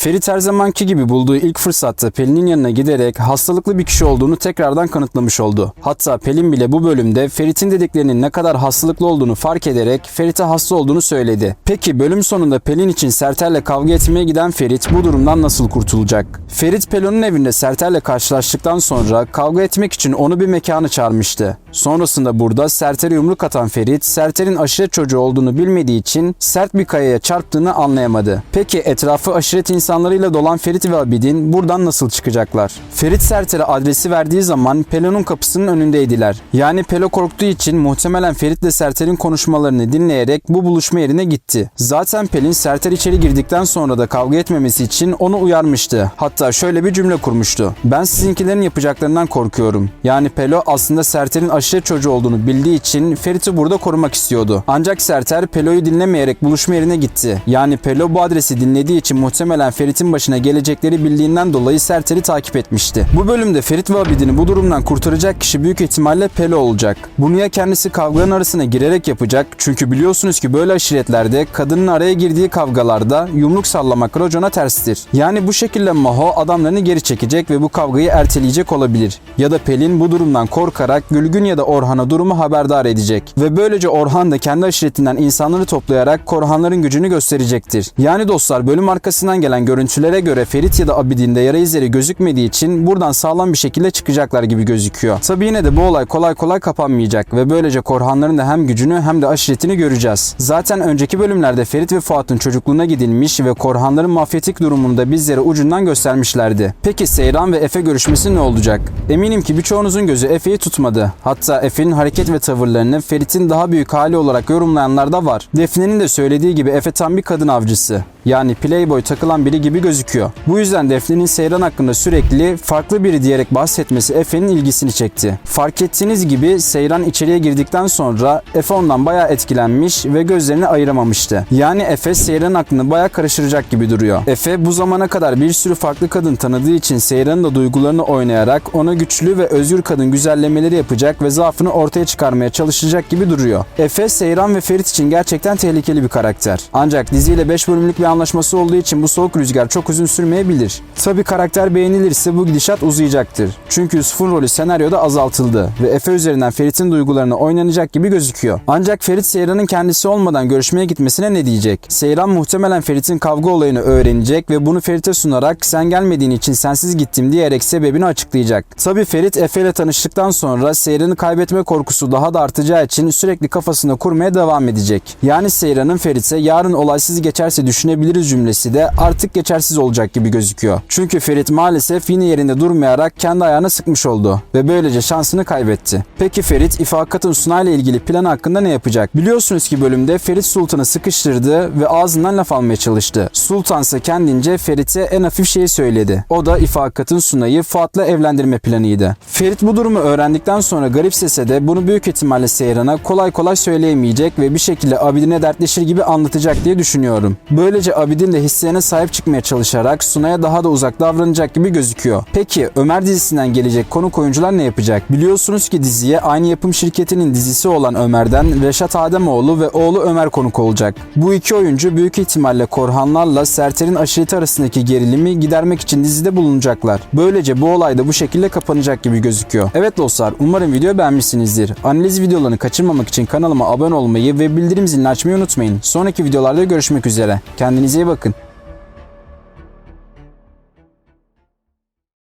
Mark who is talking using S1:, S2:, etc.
S1: Ferit her zamanki gibi bulduğu ilk fırsatta Pelin'in yanına giderek hastalıklı bir kişi olduğunu tekrardan kanıtlamış oldu. Hatta Pelin bile bu bölümde Ferit'in dediklerinin ne kadar hastalıklı olduğunu fark ederek Ferit'e hasta olduğunu söyledi. Peki bölüm sonunda Pelin için Serter'le kavga etmeye giden Ferit bu durumdan nasıl kurtulacak? Ferit Pelon'un evinde Serter'le karşılaştıktan sonra kavga etmek için onu bir mekana çağırmıştı. Sonrasında burada Serter'e yumruk atan Ferit, Serter'in aşiret çocuğu olduğunu bilmediği için sert bir kayaya çarptığını anlayamadı. Peki etrafı aşiret insanlarıyla dolan Ferit ve Abidin buradan nasıl çıkacaklar? Ferit Serter'e adresi verdiği zaman Pelo'nun kapısının önündeydiler. Yani Pelo korktuğu için muhtemelen Ferit ile Serter'in konuşmalarını dinleyerek bu buluşma yerine gitti. Zaten Pelin Serter içeri girdikten sonra da kavga etmemesi için onu uyarmıştı. Hatta şöyle bir cümle kurmuştu. Ben sizinkilerin yapacaklarından korkuyorum. Yani Pelo aslında Serter'in aşiret çocuğu olduğunu bildiği için Ferit'i burada korumak istiyordu. Ancak Serter Pelo'yu dinlemeyerek buluşma yerine gitti. Yani Pelo bu adresi dinlediği için muhtemelen Ferit'in başına gelecekleri bildiğinden dolayı Serter'i takip etmişti. Bu bölümde Ferit ve Abidin'i bu durumdan kurtaracak kişi büyük ihtimalle Pelo olacak. Bunu ya kendisi kavgaların arasına girerek yapacak çünkü biliyorsunuz ki böyle aşiretlerde kadının araya girdiği kavgalarda yumruk sallamak racona terstir. Yani bu şekilde Maho adamlarını geri çekecek ve bu kavgayı erteleyecek olabilir. Ya da Pelin bu durumdan korkarak Gülgün ya da Orhan'a durumu haberdar edecek. Ve böylece Orhan da kendi aşiretinden insanları toplayarak Korhanların gücünü gösterecektir. Yani dostlar bölüm arkasından gelen görüntülere göre Ferit ya da Abidin'de yara izleri gözükmediği için buradan sağlam bir şekilde çıkacaklar gibi gözüküyor. Tabi yine de bu olay kolay kolay kapanmayacak ve böylece Korhanların da hem gücünü hem de aşiretini göreceğiz. Zaten önceki bölümlerde Ferit ve Fuat'ın çocukluğuna gidilmiş ve Korhanların mafyatik durumunu da bizlere ucundan göstermişlerdi. Peki Seyran ve Efe görüşmesi ne olacak? Eminim ki birçoğunuzun gözü Efe'yi tutmadı. Hatta Efe'nin hareket ve tavırlarını Ferit'in daha büyük hali olarak yorumlayanlar da var. Defne'nin de söylediği gibi Efe tam bir kadın avcısı. Yani playboy takılan biri gibi gözüküyor. Bu yüzden Defne'nin Seyran hakkında sürekli farklı biri diyerek bahsetmesi Efe'nin ilgisini çekti. Fark ettiğiniz gibi Seyran içeriye girdikten sonra Efe ondan bayağı etkilenmiş ve gözlerini ayıramamıştı. Yani Efe Seyran aklını bayağı karıştıracak gibi duruyor. Efe bu zamana kadar bir sürü farklı kadın tanıdığı için Seyran'ın da duygularını oynayarak ona güçlü ve özgür kadın güzellemeleri yapacak ve zaafını ortaya çıkarmaya çalışacak gibi duruyor. Efe, Seyran ve Ferit için gerçekten tehlikeli bir karakter. Ancak diziyle 5 bölümlük bir anlaşması olduğu için bu soğuk rüzgar çok uzun sürmeyebilir. Tabi karakter beğenilirse bu gidişat uzayacaktır. Çünkü Yusuf'un rolü senaryoda azaltıldı ve Efe üzerinden Ferit'in duygularını oynanacak gibi gözüküyor. Ancak Ferit Seyran'ın kendisi olmadan görüşmeye gitmesine ne diyecek? Seyran muhtemelen Ferit'in kavga olayını öğrenecek ve bunu Ferit'e sunarak sen gelmediğin için sensiz gittim diyerek sebebini açıklayacak. Tabi Ferit Efe ile tanıştıktan sonra Seyran'ı kaybetme korkusu daha da artacağı için sürekli kafasında kurmaya devam edecek. Yani Seyran'ın Ferit'e yarın olaysız geçerse düşünebiliriz cümlesi de artık geçersiz olacak gibi gözüküyor. Çünkü Ferit maalesef yine yerinde durmayarak kendi ayağına sıkmış oldu ve böylece şansını kaybetti. Peki Ferit ifakatın Suna ile ilgili plan hakkında ne yapacak? Biliyorsunuz ki bölümde Ferit Sultan'ı sıkıştırdı ve ağzından laf almaya çalıştı. Sultan ise kendince Ferit'e en hafif şeyi söyledi. O da ifakatın Suna'yı Fuat'la evlendirme planıydı. Ferit bu durumu öğrendikten sonra garipsese de bunu büyük ihtimalle Seyran'a kolay kolay söyleyemeyecek ve bir şekilde Abidin'e dertleşir gibi anlatacak diye düşünüyorum. Böylece Abidin de hislerine sahip çıkmaya çalışarak Suna'ya daha da uzak davranacak gibi gözüküyor. Peki Ömer dizisinden gelecek konuk oyuncular ne yapacak? Biliyorsunuz ki diziye aynı yapım şirketinin dizisi olan Ömer'den Reşat Ademoğlu ve oğlu Ömer konuk olacak. Bu iki oyuncu büyük ihtimalle Korhanlarla Serter'in aşireti arasındaki gerilimi gidermek için dizide bulunacaklar. Böylece bu olay da bu şekilde kapanacak gibi gözüküyor. Evet dostlar umarım video beğenmişsinizdir. Analiz videolarını kaçırmamak için kanalıma abone olmayı ve bildirim zilini açmayı unutmayın. Sonraki videolarda görüşmek üzere. Kendinize iyi bakın.